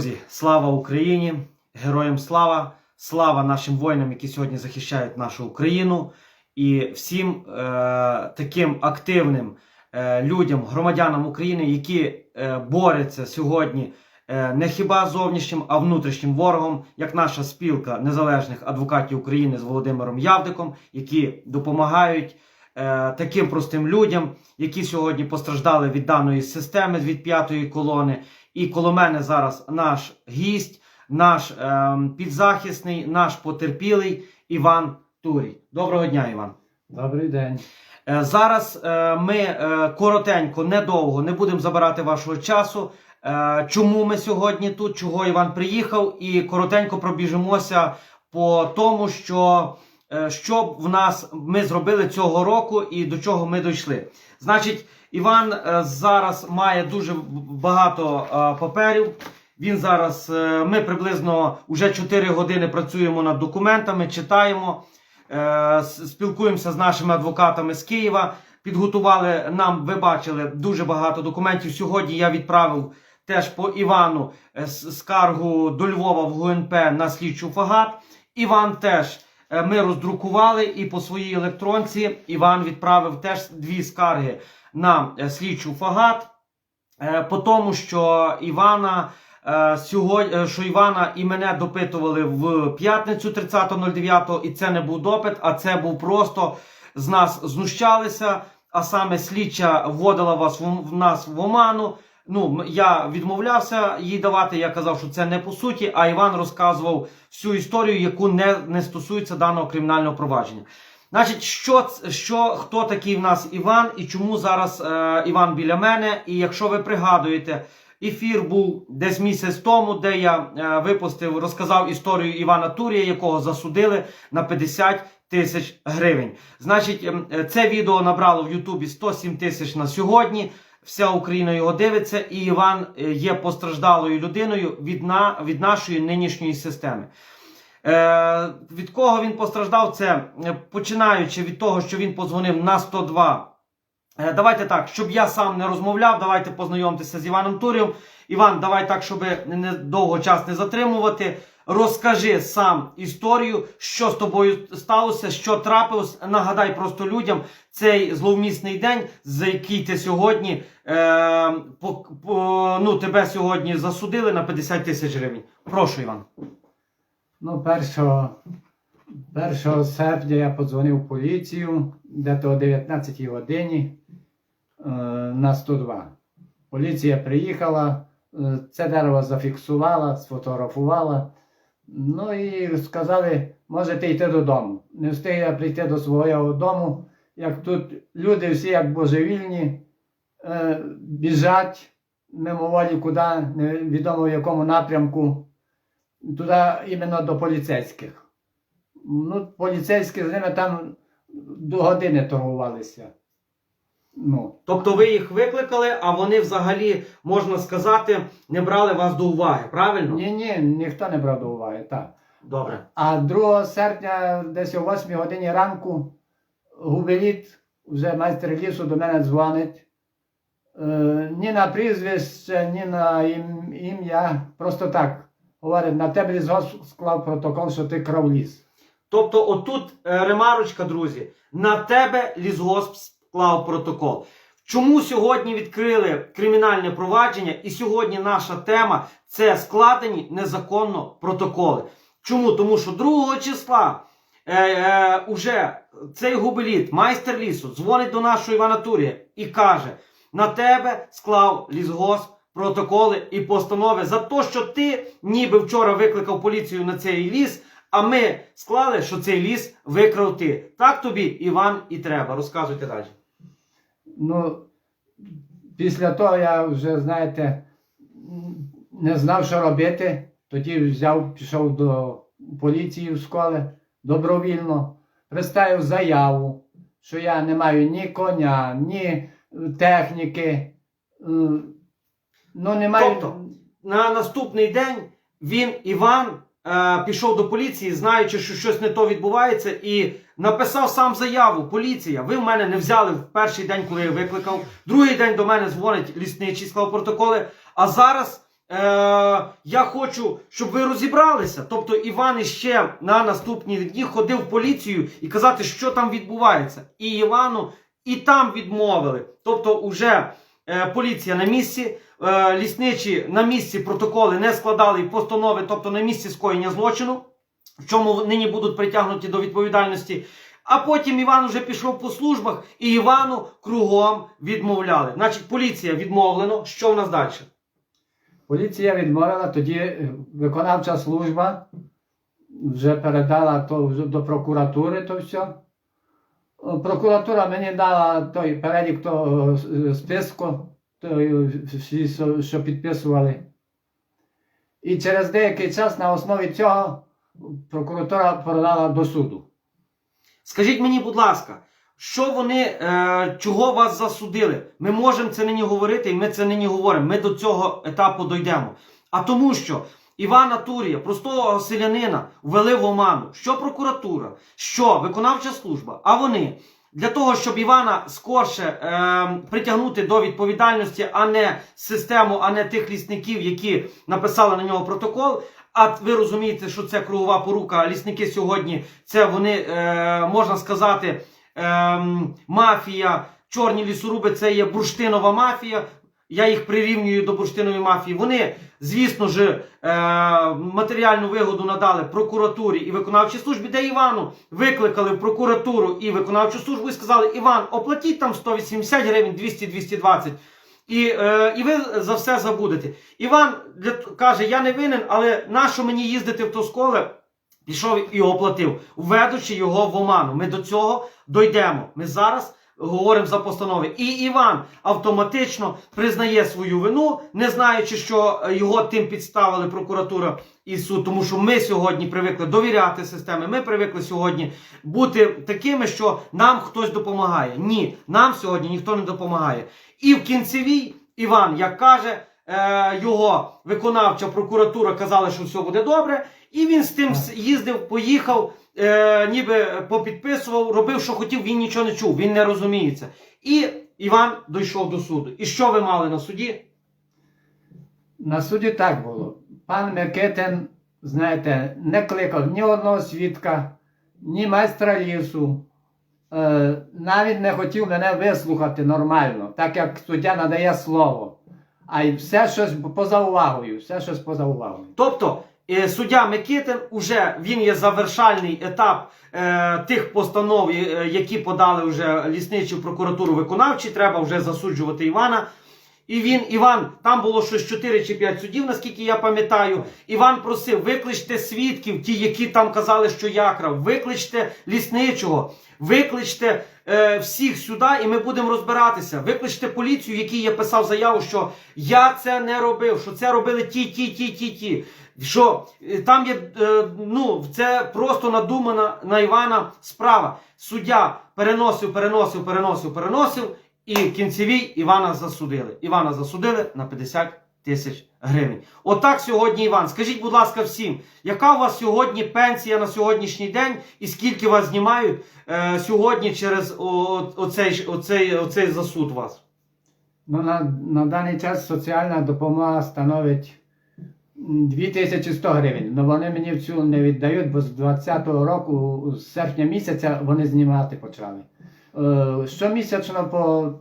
Друзі, слава Україні! Героям слава! Слава нашим воїнам, які сьогодні захищають нашу Україну, і всім е, таким активним е, людям, громадянам України, які е, борються сьогодні е, не хіба зовнішнім, а внутрішнім ворогом, як наша спілка незалежних адвокатів України з Володимиром Явдиком, які допомагають е, таким простим людям, які сьогодні постраждали від даної системи від п'ятої колони. І коло мене зараз наш гість, наш ем, підзахисний, наш потерпілий Іван Турій. Доброго дня, Іван. Добрий день. Е, Зараз е, ми е, коротенько, недовго, не будемо забирати вашого часу. Е, Чому ми сьогодні тут, чого Іван приїхав, і коротенько пробіжимося по тому, що, е, що б в нас ми зробили цього року і до чого ми дійшли. Значить, Іван е, зараз має дуже багато е, паперів. Він зараз, е, ми приблизно вже 4 години працюємо над документами, читаємо. Е, спілкуємося з нашими адвокатами з Києва. Підготували нам, ви бачили, дуже багато документів. Сьогодні я відправив теж по Івану е, скаргу до Львова в ГУНП на слідчу фагат. Іван теж е, ми роздрукували і по своїй електронці Іван відправив теж дві скарги на е, слідчу фагат. Е, По тому, що Івана е, сьогодні, е, що Івана і мене допитували в п'ятницю 30.09, і це не був допит, а це був просто з нас знущалися. А саме слідча вводила вас в нас в оману. Ну, я відмовлявся їй давати. Я казав, що це не по суті. А Іван розказував всю історію, яку не, не стосується даного кримінального провадження. Значить, що, що, хто такий в нас Іван і чому зараз е, Іван біля мене? І якщо ви пригадуєте, ефір був десь місяць тому, де я е, випустив, розказав історію Івана Турія, якого засудили на 50 тисяч гривень. Значить, ем, е, це відео набрало в Ютубі 107 тисяч на сьогодні. Вся Україна його дивиться, і Іван е, є постраждалою людиною від, на, від нашої нинішньої системи. Е, від кого він постраждав? Це е, починаючи від того, що він подзвонив на 102. Е, давайте так, щоб я сам не розмовляв, давайте познайомтеся з Іваном Турєм. Іван, давай так, щоб не довго час не затримувати. Розкажи сам історію, що з тобою сталося, що трапилось. Нагадай просто людям цей зловмісний день, за який ти сьогодні е, по, по, ну, тебе сьогодні засудили на 50 тисяч гривень. Прошу, Іван. Ну, 1, 1 серпня я подзвонив в поліцію, десь о 19 годині е, на 102. Поліція приїхала, е, це дерево зафіксувала, сфотографувала. Ну і сказали, можете йти додому. Не встиг я прийти до свого дому, як тут люди всі як божевільні, е, біжать мимоволі куди, невідомо в якому напрямку туди іменно до поліцейських. Ну, поліцейські з ними там до години торгувалися. Ну, Тобто ви їх викликали, а вони взагалі, можна сказати, не брали вас до уваги, правильно? ні, ні, ніхто не брав до уваги. Так. Добре. А 2 серпня, десь о 8 годині ранку, губеліт, вже майстер лісу до мене дзвонить. Е, ні на прізвище, ні на ім- ім'я. Просто так. Говорить, на тебе лісгосп склав протокол, що ти крав ліс. Тобто, отут е, ремарочка, друзі, на тебе лісгосп склав протокол. Чому сьогодні відкрили кримінальне провадження, і сьогодні наша тема це складені незаконно протоколи. Чому? Тому що 2 числа е, е, уже цей губеліт, майстер лісу, дзвонить до нашого Івана Турія і каже: на тебе склав лісгосп протоколи і постанови за те, що ти ніби вчора викликав поліцію на цей ліс, а ми склали, що цей ліс викрав ти. Так тобі, Іван, і треба. Розказуйте далі. Ну, після того я вже, знаєте, не знав, що робити. Тоді взяв, пішов до поліції в школи добровільно, представив заяву, що я не маю ні коня, ні техніки. Ну, не маю. Тобто? На наступний день він, Іван, е, пішов до поліції, знаючи, що щось не то відбувається, і написав сам заяву. Поліція, ви в мене не взяли в перший день, коли я викликав. Другий день до мене дзвонить лісничий, склав протоколи. А зараз я хочу, щоб ви розібралися. Тобто Іван іще на наступні дні ходив в поліцію і казати, що там відбувається. І Івану і там відмовили. Тобто, уже е, поліція на місці, е, лісничі на місці протоколи не складали постанови, тобто на місці скоєння злочину, в чому нині будуть притягнуті до відповідальності. А потім Іван вже пішов по службах, і Івану кругом відмовляли. Значить, поліція відмовлено. Що в нас далі? Поліція відмовила, тоді е, виконавча служба вже передала то до прокуратури то все. Прокуратура мені дала той перелік того е, списку, всі, що- підписували. І через деякий час на основі цього прокуратура передала до суду. Скажіть мені, будь ласка, що вони, е, чого вас засудили? Ми можемо це нині говорити, і ми це нині говоримо. Ми до цього етапу дійдемо. А тому що Івана Турія, простого селянина, ввели в оману, що прокуратура, що виконавча служба, а вони. Для того, щоб Івана скорше е, притягнути до відповідальності, а не систему, а не тих лісників, які написали на нього протокол. А ви розумієте, що це кругова порука. Лісники сьогодні це вони, е, можна сказати, е, мафія, чорні лісоруби це є бурштинова мафія. Я їх прирівнюю до бурштинової мафії. Вони, звісно ж, е, матеріальну вигоду надали прокуратурі і виконавчій службі, де Івану викликали прокуратуру і виконавчу службу і сказали: Іван, оплатіть там 180 гривень, 200-220. І, е, і ви за все забудете. Іван для, каже: Я не винен, але нащо мені їздити в Тосколе? Пішов і оплатив, введучи його в оману. Ми до цього дійдемо. Ми зараз говоримо за постанови. І Іван автоматично признає свою вину, не знаючи, що е, його тим підставили прокуратура і суд. Тому що ми сьогодні привикли довіряти системі. Ми привикли сьогодні бути такими, що нам хтось допомагає. Ні, нам сьогодні ніхто не допомагає. І в кінцевій Іван, як каже, е, його виконавча прокуратура казала, що все буде добре. І він з тим їздив, поїхав, е, ніби попідписував, робив, що хотів, він нічого не чув, він не розуміється. І Іван дійшов до суду. І що ви мали на суді? На суді так було. Пан Микитин, знаєте, не кликав ні одного свідка, ні майстра лісу. Е, навіть не хотів мене вислухати нормально, так як суддя надає слово. А й все щось поза увагою, все щось поза увагою. Тобто, суддя Микитин уже він є завершальний етап е, тих постанов, е, які подали вже лісничу прокуратуру виконавчі. Треба вже засуджувати Івана. І він, Іван, там було щось 4 чи 5 судів, наскільки я пам'ятаю. Іван просив, викличте свідків, ті, які там казали, що я крав, викличте лісничого, викличте е, всіх сюди, і ми будемо розбиратися. Викличте поліцію, який я писав заяву, що я це не робив, що це робили ті, ті, ті, ті, ті. Що е, там є, е, ну, це просто надумана на Івана справа. Суддя переносив, переносив, переносив, переносив, і в кінцевій Івана засудили. Івана засудили на 50 тисяч гривень. Отак сьогодні, Іван. Скажіть, будь ласка, всім, яка у вас сьогодні пенсія на сьогоднішній день, і скільки вас знімають е, сьогодні через оцей, оцей, оцей засуд вас? Ну, на, на даний час соціальна допомога становить 2100 гривень. Ну вони мені в цю не віддають, бо з 20-го року, з серпня місяця, вони знімати почали. Е, щомісячно по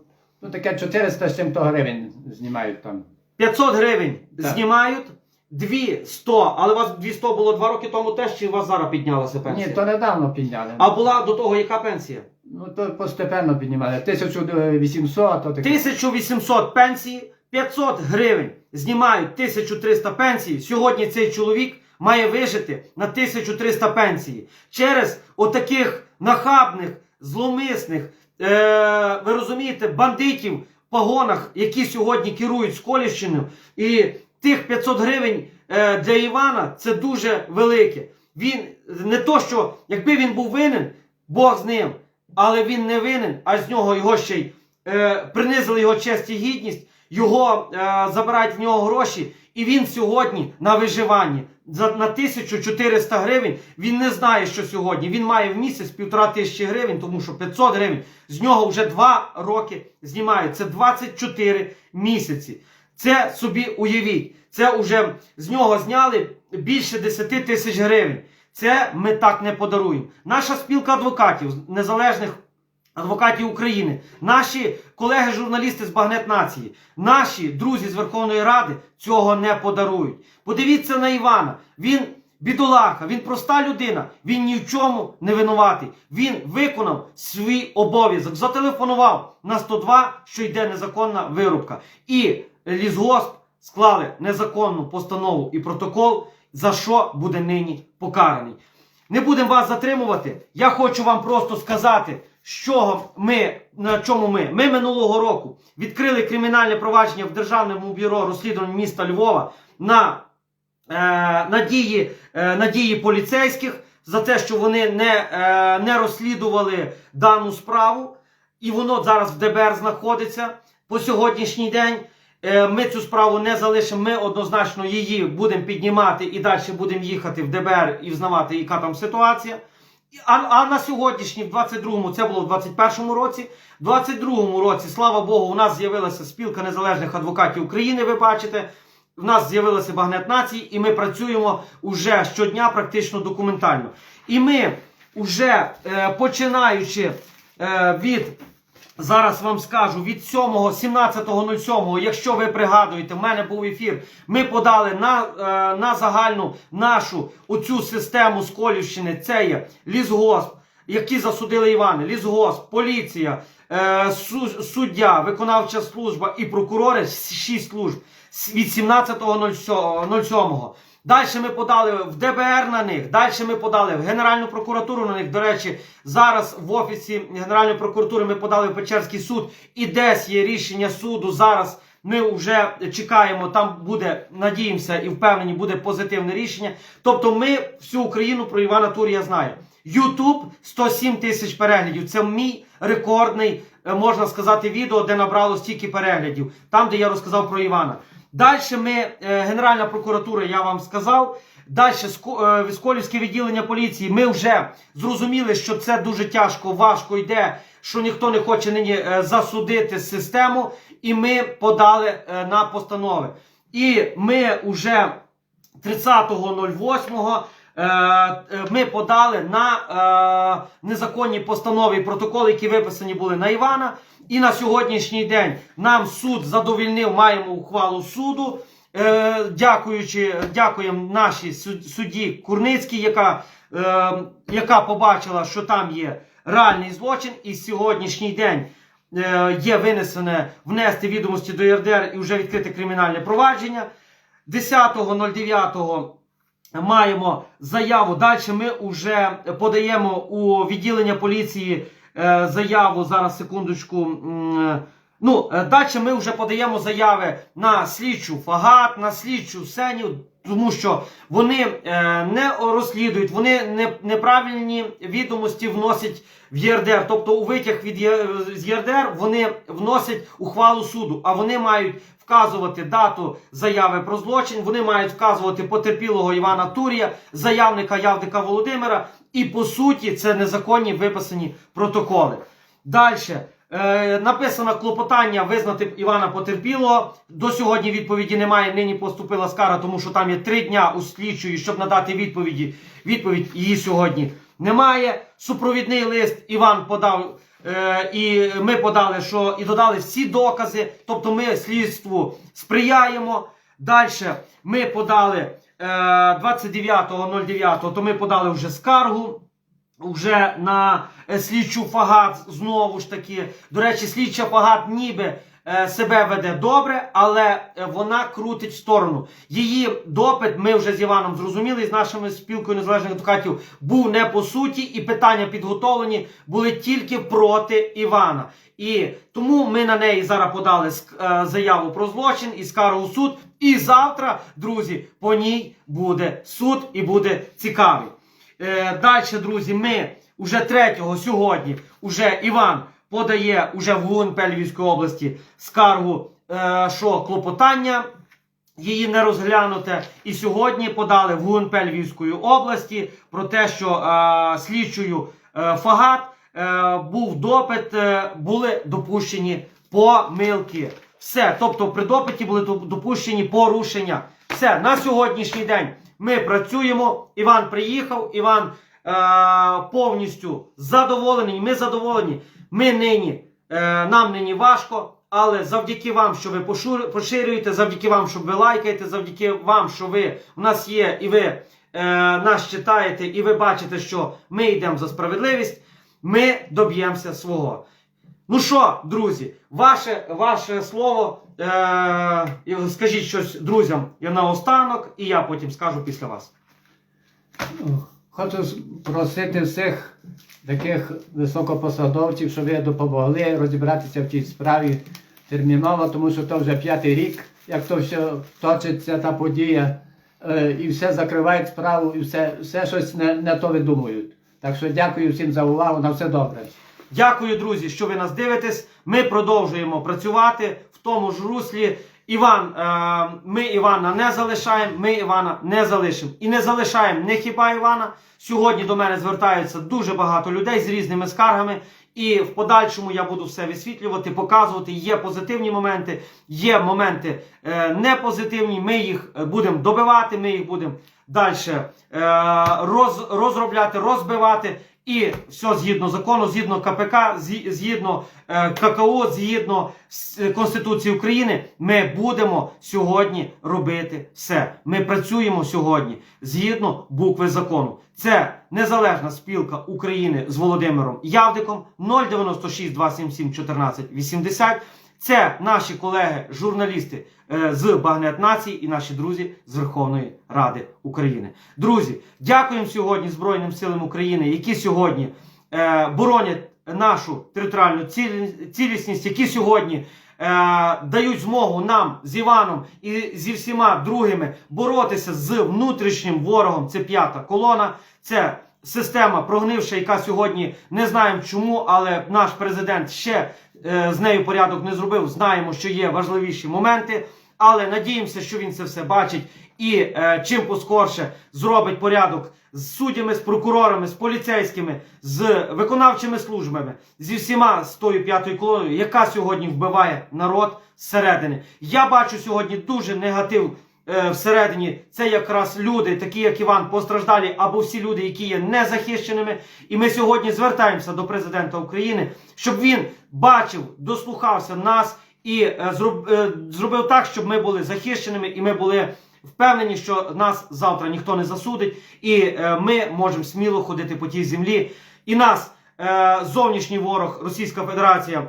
ну, таке 400 з чим-то гривень знімають там. 500 гривень Так. знімають, 200, але у вас 200 було 2 роки тому теж, чи у вас зараз піднялася пенсія? Ні, то недавно підняли. А була до того яка пенсія? Ну то постепенно піднімали. 1800, а то таке. 1800 пенсії, 500 гривень знімають 1300 пенсії. Сьогодні цей чоловік має вижити на 1300 пенсії. Через отаких нахабних, зломисних, е, ви розумієте, бандитів в погонах, які сьогодні керують Сколівщиною. І тих 500 гривень е, для Івана це дуже велике. Він не то, що якби він був винен, Бог з ним, але він не винен, а з нього його ще й е, принизили його честь і гідність, його е, забирають в нього гроші, і він сьогодні на виживанні. За, на 1400 гривень він не знає, що сьогодні. Він має в місяць півтора тисячі гривень, тому що 500 гривень з нього вже 2 роки знімають. Це 24 місяці. Це собі уявіть. Це вже з нього зняли більше 10 тисяч гривень. Це ми так не подаруємо. Наша спілка адвокатів, незалежних адвокатів України, наші колеги-журналісти з Багнет Нації, наші друзі з Верховної Ради цього не подарують. Подивіться на Івана. Він бідолаха, він проста людина, він ні в чому не винуватий. Він виконав свій обов'язок, зателефонував на 102, що йде незаконна вирубка. І лісгосп склали незаконну постанову і протокол, за що буде нині покараний. Не будемо вас затримувати. Я хочу вам просто сказати, що ми на чому ми. Ми минулого року відкрили кримінальне провадження в Державному бюро розслідувань міста Львова на, е, на, дії, е, на дії поліцейських за те, що вони не, е, не розслідували дану справу, і воно зараз в ДБР знаходиться по сьогоднішній день. Е, Ми цю справу не залишимо. Ми однозначно її будемо піднімати і далі будемо їхати в ДБР і взнавати, яка там ситуація. А, а на сьогоднішній, в 22-му, це було в 21-му році. В 22-му році, слава Богу, у нас з'явилася спілка незалежних адвокатів України. Ви бачите, в нас з'явилася багнет нації, і ми працюємо уже щодня практично документально. І ми вже е, починаючи е, від Зараз вам скажу від 7, 17.07, якщо ви пригадуєте, в мене був ефір. Ми подали на, е, на загальну нашу оцю систему Сколівщини. Це є лісгосп, які засудили Івани, лісгосп, поліція, е, су- суддя, виконавча служба і прокурори, 6 служб з- від 17.07. Далі ми подали в ДБР на них, далі ми подали в Генеральну прокуратуру на них. До речі, зараз в офісі Генеральної прокуратури ми подали в Печерський суд, і десь є рішення суду. Зараз ми вже чекаємо, там буде, надіємося і впевнені, буде позитивне рішення. Тобто, ми всю Україну про Івана Турія знаємо. Ютуб 107 тисяч переглядів. Це мій рекордний, е, можна сказати, відео, де набрало стільки переглядів, там, де я розказав про Івана. Далі ми, е, Генеральна прокуратура, я вам сказав. Далі Сколівське відділення поліції. Ми вже зрозуміли, що це дуже тяжко, важко йде, що ніхто не хоче нині е, засудити систему, і ми подали е, на постанови. І ми вже 30.08 е, е, ми подали на е, незаконні постанови і протоколи, які виписані були на Івана. І на сьогоднішній день нам суд задовільнив, маємо ухвалу суду. Е, дякуючи, дякуємо нашій суд- судді Курницькій, яка, е, яка побачила, що там є реальний злочин, і сьогоднішній день е, є винесене внести відомості до ЄРДР і вже відкрите кримінальне провадження. 10.09 маємо заяву. Далі ми вже подаємо у відділення поліції заяву. Зараз секундочку. Ну, е, далі ми вже подаємо заяви на слідчу Фагат, на слідчу Сенів, тому що вони е, не розслідують, вони не, неправильні відомості вносять в ЄРДР. Тобто у витяг від ЄРДР вони вносять ухвалу суду, а вони мають вказувати дату заяви про злочин, вони мають вказувати потерпілого Івана Турія, заявника Явдика Володимира, і по суті це незаконні виписані протоколи. Далі. Е, написано клопотання визнати Івана Потерпілого. До сьогодні відповіді немає. Нині поступила скара, тому що там є три дня у слідчої, щоб надати відповіді. Відповідь її сьогодні немає. Супровідний лист Іван подав. Е, і ми подали, що і додали всі докази. Тобто ми слідству сприяємо. Далі ми подали е, 29.09, то ми подали вже скаргу. Вже на е, слідчу Фагат знову ж таки. До речі, слідча Фагат ніби е, себе веде добре, але е, вона крутить в сторону. Її допит, ми вже з Іваном зрозуміли, з нашими спілкою незалежних адвокатів, був не по суті, і питання підготовлені були тільки проти Івана. І тому ми на неї зараз подали е, заяву про злочин і скаргу в суд. І завтра, друзі, по ній буде суд і буде цікавий. Е, Далі, друзі, ми уже 3 сьогодні уже Іван подає уже в ГУНП Львівської області скаргу, е, що клопотання її не розглянуте. І сьогодні подали в ГУНП Львівської області про те, що е, слідчою е, Фагат е, був допит, е, були допущені помилки. Все, тобто при допиті були допущені порушення. Все, на сьогоднішній день ми працюємо. Іван приїхав, Іван повністю задоволений. Ми задоволені. Ми нині, е, нам нині важко, але завдяки вам, що ви поширюєте, завдяки вам, що ви лайкаєте, завдяки вам, що ви у нас є, і ви е, нас читаєте, і ви бачите, що ми йдемо за справедливість. Ми доб'ємося свого. Ну що, друзі, ваше, ваше слово. Е, скажіть щось друзям я наостанок, і я потім скажу після вас. Хочу просити всіх таких високопосадовців, щоб ви допомогли розібратися в цій справі терміново, тому що то вже п'ятий рік, як то все точиться та подія, е, і все закривають справу, і все, все щось не, не то видумують. Так що дякую всім за увагу, на все добре. Дякую, друзі, що ви нас дивитесь. Ми продовжуємо працювати в тому ж руслі. Іван, е, ми Івана не залишаємо, ми Івана не залишимо. І не залишаємо не хіба Івана. Сьогодні до мене звертаються дуже багато людей з різними скаргами. І в подальшому я буду все висвітлювати, показувати. Є позитивні моменти, є моменти е, непозитивні. Ми їх е, будемо добивати, ми їх будемо далі роз, розробляти, розбивати. І все згідно закону, згідно КПК, згідно е, ККО, згідно е, Конституції України, ми будемо сьогодні робити все. Ми працюємо сьогодні згідно букви закону. Це незалежна спілка України з Володимиром Явдиком 096 277 14 80. Це наші колеги, журналісти е, з Багнет Нації і наші друзі з Верховної Ради України. Друзі, дякуємо сьогодні Збройним силам України, які сьогодні е, боронять нашу територіальну цілісність, які сьогодні е, дають змогу нам з Іваном і зі всіма другими боротися з внутрішнім ворогом. Це п'ята колона. Це система прогнивша, яка сьогодні не знаємо чому, але наш президент ще е, з нею порядок не зробив. Знаємо, що є важливіші моменти. Але надіємося, що він це все бачить і е, чим поскорше зробить порядок з суддями, з прокурорами, з поліцейськими, з виконавчими службами, зі всіма з тою п'ятою колоною, яка сьогодні вбиває народ зсередини. Я бачу сьогодні дуже негатив е, всередині. Це якраз люди, такі як Іван, постраждалі, або всі люди, які є незахищеними. І ми сьогодні звертаємося до президента України, щоб він бачив, дослухався нас і е, е, зробив так, щоб ми були захищеними, і ми були впевнені, що нас завтра ніхто не засудить, і е, ми можемо сміло ходити по тій землі. І нас е, зовнішній ворог, Російська Федерація.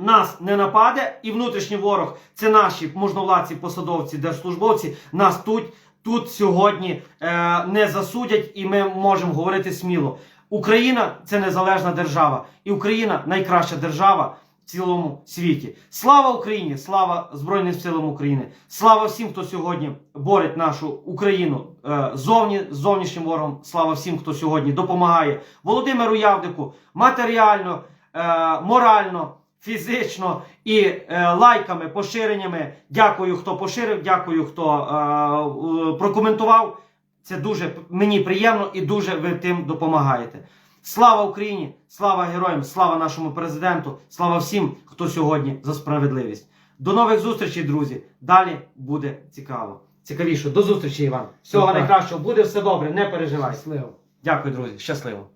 Нас не нападе, і внутрішній ворог це наші можновладці, посадовці, держслужбовці. Нас тут, тут сьогодні е, не засудять, і ми можемо говорити сміло. Україна це незалежна держава, і Україна найкраща держава в цілому світі. Слава Україні! Слава Збройним силам України! Слава всім, хто сьогодні борить нашу Україну е, зовні зовнішнім ворогом. Слава всім, хто сьогодні допомагає Володимиру Явдику матеріально, е, морально. Фізично і е, лайками, поширеннями. Дякую, хто поширив, дякую, хто е, е, прокоментував. Це дуже мені приємно і дуже ви тим допомагаєте. Слава Україні! Слава героям! Слава нашому президенту! Слава всім, хто сьогодні за справедливість. До нових зустрічей, друзі! Далі буде цікаво. Цікавіше. До зустрічі, Іван. Всього Па-па. найкращого. Буде все добре, не переживай. Щасливо. Дякую, друзі. Щасливо.